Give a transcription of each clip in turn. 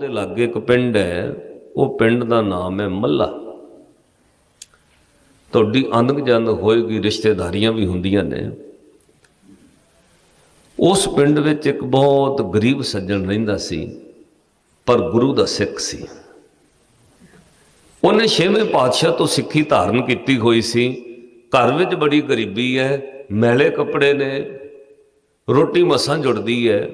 ਦੇ ਲਾਗੇ ਇੱਕ ਪਿੰਡ ਹੈ, ਉਹ ਪਿੰਡ ਦਾ ਨਾਮ ਹੈ ਮੱਲਾ। ਤੁਹਾਡੀ ਅੰਦਕ ਜੰਦ ਹੋਏਗੀ ਰਿਸ਼ਤੇਦਾਰੀਆਂ ਵੀ ਹੁੰਦੀਆਂ ਨੇ। ਉਸ ਪਿੰਡ ਵਿੱਚ ਇੱਕ ਬਹੁਤ ਗਰੀਬ ਸੱਜਣ ਰਹਿੰਦਾ ਸੀ, ਪਰ ਗੁਰੂ ਦਾ ਸਿੱਖ ਸੀ। ਉਹਨੇ ਛੇਵੇਂ ਪਾਤਸ਼ਾਹ ਤੋਂ ਸਿੱਖੀ ਧਾਰਨ ਕੀਤੀ ਹੋਈ ਸੀ। ਘਰ ਵਿੱਚ ਬੜੀ ਗਰੀਬੀ ਹੈ, ਮੈਲੇ ਕੱਪੜੇ ਨੇ, ਰੋਟੀ ਮਸਾਂ ਜੁੜਦੀ ਹੈ।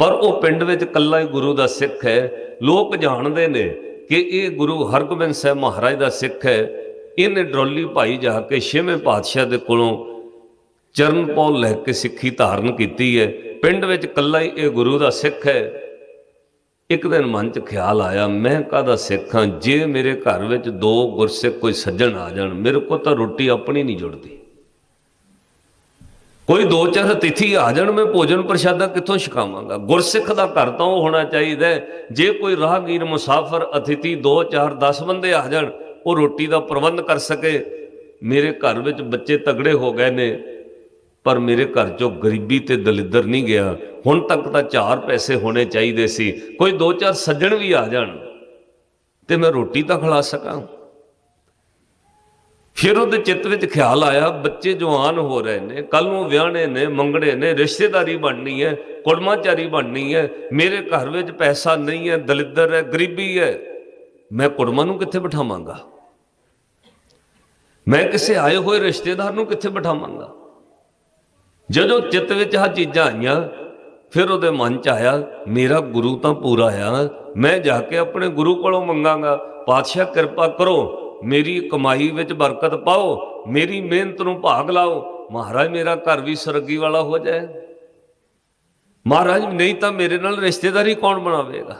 ਪਰ ਉਹ ਪਿੰਡ ਵਿੱਚ ਇਕੱਲਾ ਹੀ ਗੁਰੂ ਦਾ ਸਿੱਖ ਹੈ। ਲੋਕ ਜਾਣਦੇ ਨੇ ਕਿ ਇਹ ਗੁਰੂ ਹਰਗੋਬਿੰਦ ਸਾਹਿਬ ਮਹਾਰਾਜ ਦਾ ਸਿੱਖ ਹੈ। ਇਹਨੇ ਡਰੋਲੀ ਭਾਈ ਜਾ ਕੇ ਛੇਵੇਂ ਪਾਤਸ਼ਾਹ ਦੇ ਕੋਲੋਂ ਚਰਨ ਪੌਲ ਲੈ ਕੇ ਸਿੱਖੀ ਧਾਰਨ ਕੀਤੀ ਹੈ। ਪਿੰਡ ਵਿੱਚ ਇਕੱਲਾ ਹੀ ਇਹ ਗੁਰੂ ਦਾ ਸਿੱਖ ਹੈ। ਇੱਕ ਦਿਨ ਮਨ 'ਚ ਖਿਆਲ ਆਇਆ, ਮੈਂ ਕਾਹਦਾ ਸਿੱਖ ਹਾਂ? ਜੇ ਮੇਰੇ ਘਰ ਵਿੱਚ ਦੋ ਗੁਰਸਿੱਖ ਕੋਈ ਸੱਜਣ ਆ ਜਾਣ, ਮੇਰੇ ਕੋਲ ਤਾਂ ਰੋਟੀ ਆਪਣੀ ਨਹੀਂ ਜੁੜਦੀ। ਕੋਈ ਦੋ ਚਾਰ ਅਤਿਥੀ ਆ ਜਾਣ, ਮੈਂ ਭੋਜਨ ਪ੍ਰਸ਼ਾਦਾ ਕਿੱਥੋਂ ਛਕਾਵਾਂਗਾ? ਗੁਰਸਿੱਖ ਦਾ ਘਰ ਤਾਂ ਉਹ ਹੋਣਾ ਚਾਹੀਦਾ ਜੇ ਕੋਈ ਰਾਹਗੀਰ, ਮੁਸਾਫਰ, ਅਤਿਥੀ ਦੋ ਚਾਰ 10 ਬੰਦੇ ਆ ਜਾਣ, ਉਹ ਰੋਟੀ ਦਾ ਪ੍ਰਬੰਧ ਕਰ ਸਕੇ। ਮੇਰੇ ਘਰ ਵਿੱਚ ਬੱਚੇ ਤਗੜੇ ਹੋ ਗਏ ਨੇ, ਪਰ ਮੇਰੇ ਘਰ ਚੋਂ ਗਰੀਬੀ ਤੇ ਦਲਿੱਦਰ ਨਹੀਂ ਗਿਆ। ਹੁਣ ਤੱਕ ਤਾਂ ਚਾਰ ਪੈਸੇ ਹੋਣੇ ਚਾਹੀਦੇ ਸੀ। ਕੋਈ ਦੋ ਚਾਰ ਸੱਜਣ ਵੀ ਆ ਜਾਣ, ਤੇ ਮੈਂ ਰੋਟੀ ਤਾਂ ਖਿਲਾ ਸਕਾਂ। ਫਿਰ ਉਹਦੇ ਚਿੱਤ ਵਿੱਚ ਖਿਆਲ ਆਇਆ, ਬੱਚੇ ਜਵਾਨ ਹੋ ਰਹੇ ਨੇ ਕੱਲ ਨੂੰ ਵਿਆਹਣੇ ਨੇ, ਮੰਗਣੇ ਨੇ, ਰਿਸ਼ਤੇਦਾਰੀ ਬਣਨੀ ਹੈ, ਕੁੜਮਾਚਾਰੀ ਬਣਨੀ ਹੈ, ਮੇਰੇ ਘਰ ਵਿੱਚ ਪੈਸਾ ਨਹੀਂ ਹੈ, ਦਲਿੱਦਰ ਹੈ, ਗਰੀਬੀ ਹੈ, ਮੈਂ ਕੁੜਮਾ ਨੂੰ ਕਿੱਥੇ ਬਿਠਾਵਾਂਗਾ? ਮੈਂ ਕਿਸੇ ਆਏ ਹੋਏ ਰਿਸ਼ਤੇਦਾਰ ਨੂੰ ਕਿੱਥੇ ਬਿਠਾਵਾਂਗਾ? ਜਦੋਂ ਚਿੱਤ ਵਿੱਚ ਆ ਚੀਜ਼ਾਂ ਆਈਆਂ, ਫਿਰ ਉਹਦੇ ਮਨ ਚ ਆਇਆ, ਮੇਰਾ ਗੁਰੂ ਤਾਂ ਪੂਰਾ ਆ, ਮੈਂ ਜਾ ਕੇ ਆਪਣੇ ਗੁਰੂ ਕੋਲੋਂ ਮੰਗਾਂਗਾ, ਪਾਤਸ਼ਾਹ ਕਿਰਪਾ ਕਰੋ ਮੇਰੀ ਕਮਾਈ ਵਿੱਚ ਬਰਕਤ ਪਾਓ, ਮੇਰੀ ਮਿਹਨਤ ਨੂੰ ਭਾਗ ਲਾਓ, ਮਹਾਰਾਜ ਮੇਰਾ ਘਰ ਵੀ ਸਰਗੀ ਵਾਲਾ ਹੋ ਜਾਏ। ਮਹਾਰਾਜ, ਨਹੀਂ ਤਾਂ ਮੇਰੇ ਨਾਲ ਰਿਸ਼ਤੇਦਾਰੀ ਕੌਣ ਬਣਾਵੇਗਾ?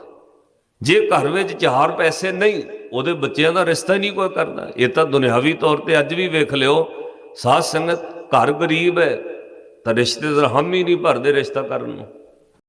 ਜੇ ਘਰ ਵਿੱਚ ਚਾਰ ਪੈਸੇ ਨਹੀਂ, ਉਹਦੇ ਬੱਚਿਆਂ ਦਾ ਰਿਸ਼ਤਾ ਹੀ ਨਹੀਂ ਕੋਈ ਕਰਦਾ ਇਹ ਤਾਂ ਦੁਨਿਆਵੀ ਤੌਰ ਤੇ ਅੱਜ ਵੀ ਵੇਖ ਲਿਓ, ਸਾਧ ਸੰਗਤ ਘਰ ਗਰੀਬ ਹੈ, ਤਾਂ ਰਿਸ਼ਤੇਦਾਰ ਹਮ ਹੀ ਨਹੀਂ ਭਰਦੇ ਰਿਸ਼ਤਾ ਕਰਨ ਨੂੰ।